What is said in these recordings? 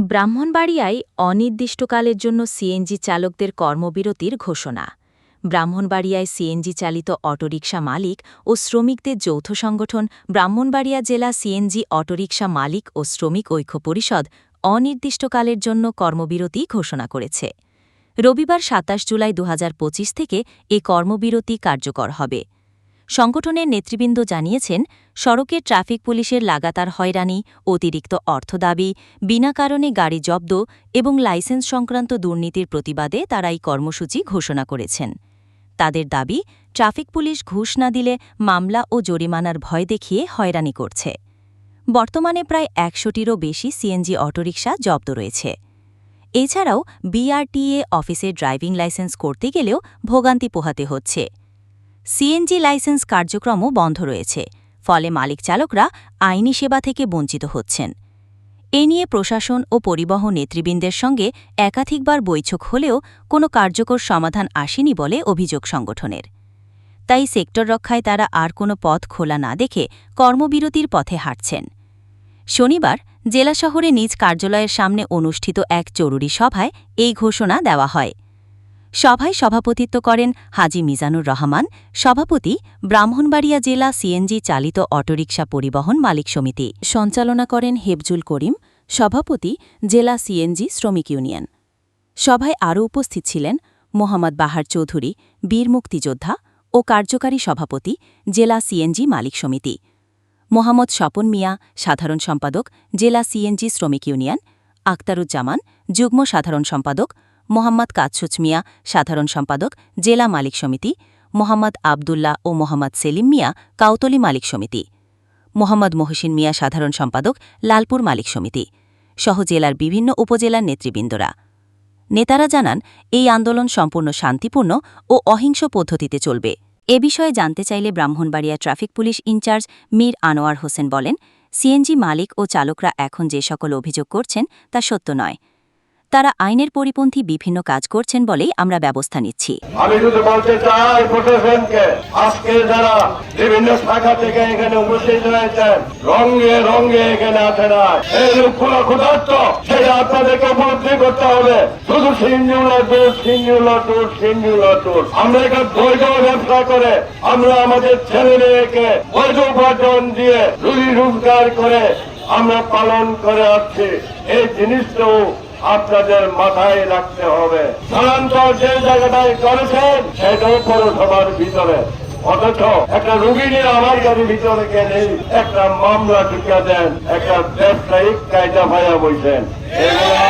ব্রাহ্মণবাড়িয়ায় অনির্দিষ্টকালের জন্য সিএনজি চালকদের কর্মবিরতির ঘোষণা। ব্রাহ্মণবাড়িয়ায় সিএনজি চালিত অটোরিকশা মালিক ও শ্রমিকদের যৌথ সংগঠন ব্রাহ্মণবাড়িয়া জেলা সিএনজি অটোরিকশা মালিক ও শ্রমিক ঐক্য পরিষদ অনির্দিষ্টকালের জন্য কর্মবিরতি ঘোষণা করেছে। রবিবার সাতাশ জুলাই দুহাজার পঁচিশ থেকে এ কর্মবিরতি কার্যকর হবে। সংগঠনের নেতৃবৃন্দ জানিয়েছেন, সড়কে ট্রাফিক পুলিশের লাগাতার হয়রানি, অতিরিক্ত অর্থ দাবি, বিনা কারণে গাড়ি জব্দ এবং লাইসেন্স সংক্রান্ত দুর্নীতির প্রতিবাদে তারা এই কর্মসূচি ঘোষণা করেছেন। তাদের দাবি, ট্রাফিক পুলিশ ঘুষ না দিলে মামলা ও জরিমানার ভয় দেখিয়ে হয়রানি করছে। বর্তমানে প্রায় একশোটিরও বেশি সিএনজি অটোরিকশা জব্দ রয়েছে। এছাড়াও বিআরটিএ অফিসে ড্রাইভিং লাইসেন্স করতে গেলেও ভোগান্তি পোহাতে হচ্ছে। সিএনজি লাইসেন্স কার্যক্রমও বন্ধ রয়েছে, ফলে মালিক চালকরা আইনি সেবা থেকে বঞ্চিত হচ্ছেন। এ নিয়ে প্রশাসন ও পরিবহন নেতৃবৃন্দের সঙ্গে একাধিকবার বৈঠক হলেও কোনো কার্যকর সমাধান আসেনি বলে অভিযোগ সংগঠনের। তাই সেক্টর রক্ষায় তারা আর কোনো পথ খোলা না দেখে কর্মবিরতির পথে হাঁটছেন। শনিবার জেলা শহরে নিজ কার্যালয়ের সামনে অনুষ্ঠিত এক জরুরি সভায় এই ঘোষণা দেওয়া হয়। সভায় সভাপতিত্ব করেন হাজি মিজানুর রহমান, সভাপতি ব্রাহ্মণবাড়িয়া জেলা সিএনজি চালিত অটোরিকশা পরিবহন মালিক সমিতি, সঞ্চালনা করেন হেবজুল করিম, সভাপতি জেলা সিএনজি শ্রমিক ইউনিয়ন। সভায় আরও উপস্থিত ছিলেন মোহাম্মদ বাহার চৌধুরী, বীর মুক্তিযোদ্ধা ও কার্যকারী সভাপতি জেলা সিএনজি মালিক সমিতি, মোহাম্মদ স্বপন মিয়া, সাধারণ সম্পাদক জেলা সিএনজি শ্রমিক ইউনিয়ন আক্তারুজ্জামান যুগ্ম সাধারণ সম্পাদক মোহাম্মদ কাচ্ছুচ মিয়া, সাধারণ সম্পাদক, জেলা মালিক সমিতি, মোহাম্মদ আবদুল্লাহ ও মোহাম্মদ সেলিম মিয়া, কাউতলি মালিক সমিতি, মোহাম্মদ মহসিন মিয়া, সাধারণ সম্পাদক, লালপুর মালিক সমিতি, সহ জেলার বিভিন্ন উপজেলার নেতৃবৃন্দরা। নেতারা জানান, এই আন্দোলন সম্পূর্ণ শান্তিপূর্ণ ও অহিংস পদ্ধতিতে চলবে। এ বিষয়ে জানতে চাইলে Brahmanbaria traffic police incharge Mir Anwar Hossain বলেন, সিএনজি মালিক ও চালকরা এখন যে সকল অভিযোগ করছেন তা সত্য নয়। তারা আইনের পরিপন্থী বিভিন্ন কাজ করছেন বলেই আমরা ব্যবস্থা নিচ্ছি। আমি শুধু বলতে চাই প্রশাসনকে আজকে যারা বিভিন্ন শাখা থেকে এখানে উপস্থিত হয়েছেন, রঙে রঙে এখানে আছে না, এই লোকগুলো ক্ষুধার্ত, সেটা আপনাদেরকে উপলব্ধি করতে হবে। শুধু সিঞ্জুলা দূর সিঞ্জুলা দূর সিঞ্জুলা দূর আমরা এখানে বৈধ ব্যবসা করে, আমরা আমাদের ছেলে মেয়েকে বৈধ উপার্জন দিয়ে রুজি রোজগার করে আমরা পালন করে আসছি। এই জিনিসটাও আপনাদের মাথায় রাখতে হবে। স্থানান্তর যে জায়গাটায় করেছেন, সেটাও পৌরসভার ভিতরে। অথচ একটা রুগী নিয়ে আমার গাড়ির ভিতরে গেলে একটা মামলা ঢুকিয়ে দেন, একটা ব্যবসায়িক কায়দা ভাইয়া বইছেন না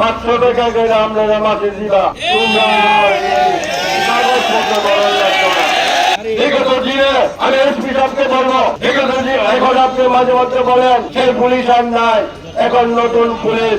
পাঁচশো টাকা করে আমরা মাসে দিবা আমি এসপি সাহেবকে বলব এখন আপনি মাঝে মধ্যে বলেন, সেই পুলিশ আর নাই, এখন নতুন পুলিশ।